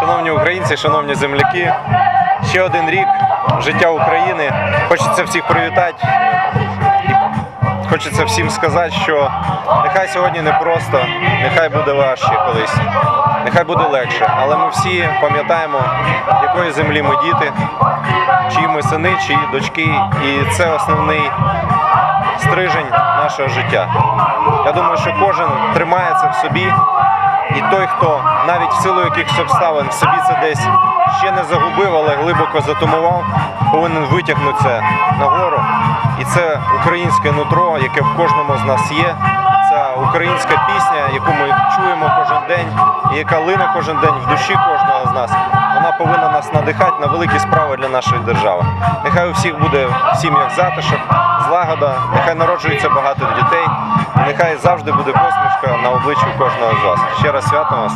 Шановні українці, шановні земляки, ще один рік життя України. Хочеться всіх привітати. Хочеться всім сказати, що нехай сьогодні не просто, нехай буде важче колись, нехай буде легше. Але ми всі пам'ятаємо, якої землі ми діти, чиї ми сини, чиї дочки. І це основний стрижень нашого життя. Я думаю, що кожен тримає це в собі. І той, хто навіть в силу якихось обставин в собі це десь ще не загубив, але глибоко затумував, повинен витягнутися нагору. І це українське нутро, яке в кожному з нас є. Це українська пісня, яку ми чуємо кожен день, і яка лине кожен день в душі кожного з нас. Вона повинна нас надихати на великі справи для нашої держави. Нехай у всіх буде в сім'ях затишок, злагода, нехай народжується багато дітей, і нехай завжди буде посмішка на обличчі кожного з вас. Ще раз свято вас.